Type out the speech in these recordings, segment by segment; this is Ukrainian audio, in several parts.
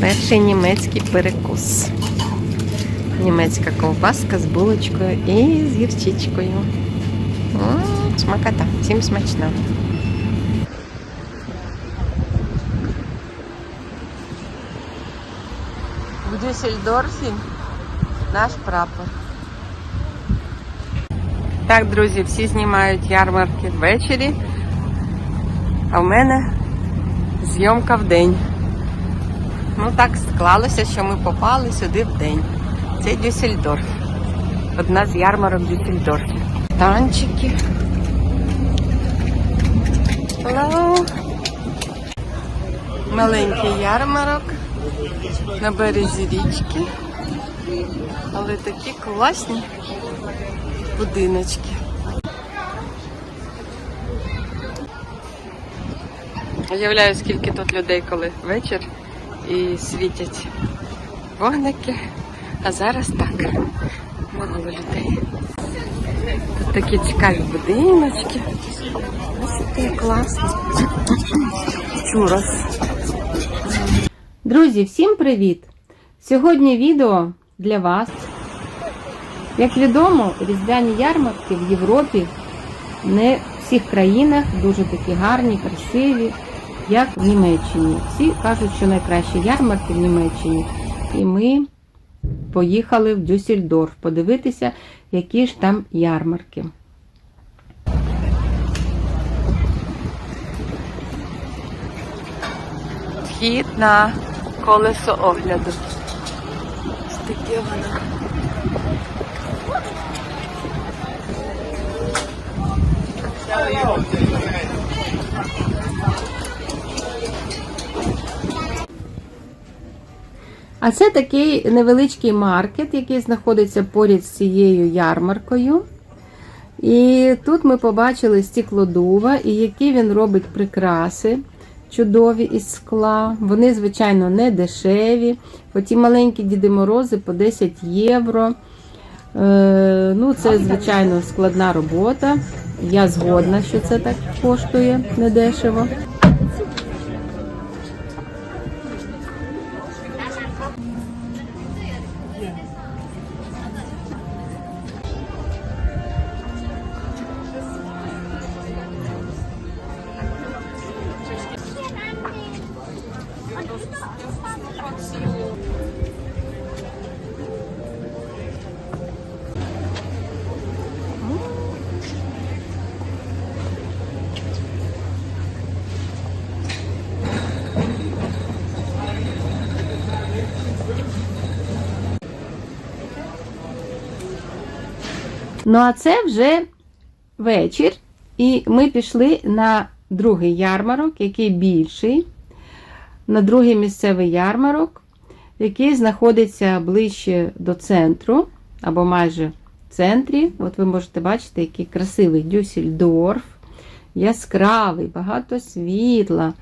Перший німецький перекус. Німецька ковбаска з булочкою і з гірчичкою. М, Смакота, всім смачна. В Дюссельдорфі наш прапор. Так, друзі, всі знімають ярмарки ввечері, а в мене зйомка в день. Ну так склалося, що ми попали сюди в день. Це Дюссельдорф. Одна з ярмарок Дюссельдорфі. Танчики. Hello. Маленький ярмарок на березі річки. Але такі класні будиночки. Уявляю, скільки тут людей, коли вечір і світять вогники. А зараз так. Мало людей. Тут такі цікаві будиночки. Ось який класний. Чурос. Друзі, всім привіт! Сьогодні відео для вас. Як відомо, різдвяні ярмарки в Європі не в всіх країнах дуже такі гарні, красиві, як в Німеччині. Всі кажуть, що найкращі ярмарки в Німеччині. І ми поїхали в Дюссельдорф подивитися, які ж там ярмарки. Вхід на колесо огляду. Ось таке воно. А це такий невеличкий маркет, який знаходиться поряд з цією ярмаркою. І тут ми побачили стеклодува, і які він робить прикраси чудові із скла. Вони, звичайно, не дешеві. Оті маленькі Діди Морози по 10 євро. Е, ну, це, звичайно, складна робота. Я згодна, що це так коштує недешево. Ну, а це вже вечір, і ми пішли на другий ярмарок, який більший, на другий місцевий ярмарок, який знаходиться ближче до центру, або майже в центрі. От ви можете бачити, який красивий Дюссельдорф, яскравий, багато світла,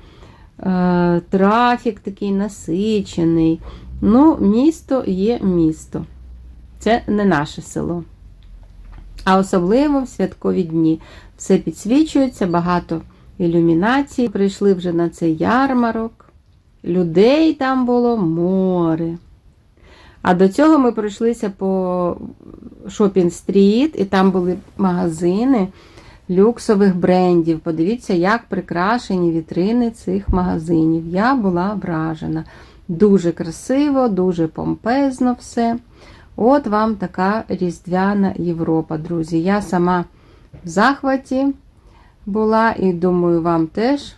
е, трафік такий насичений. Ну, місто є місто. Це не наше село. А особливо в святкові дні. Все підсвічується, багато ілюмінацій. Прийшли вже на цей ярмарок. Людей там було море. А до цього ми пройшлися по шопінг-стріт, і там були магазини люксових брендів. Подивіться, як прикрашені вітрини цих магазинів. Я була вражена. Дуже красиво, дуже помпезно все. От вам така різдвяна Європа, друзі. Я сама в захваті була і думаю, вам теж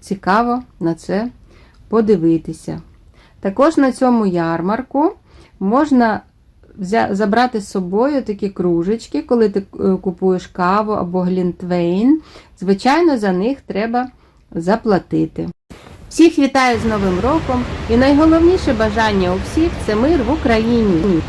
цікаво на це подивитися. Також на цьому ярмарку можна забрати з собою такі кружечки, коли ти е, купуєш каву або глінтвейн. Звичайно, за них треба заплатити. Всіх вітаю з Новим роком і найголовніше бажання у всіх це мир в Україні.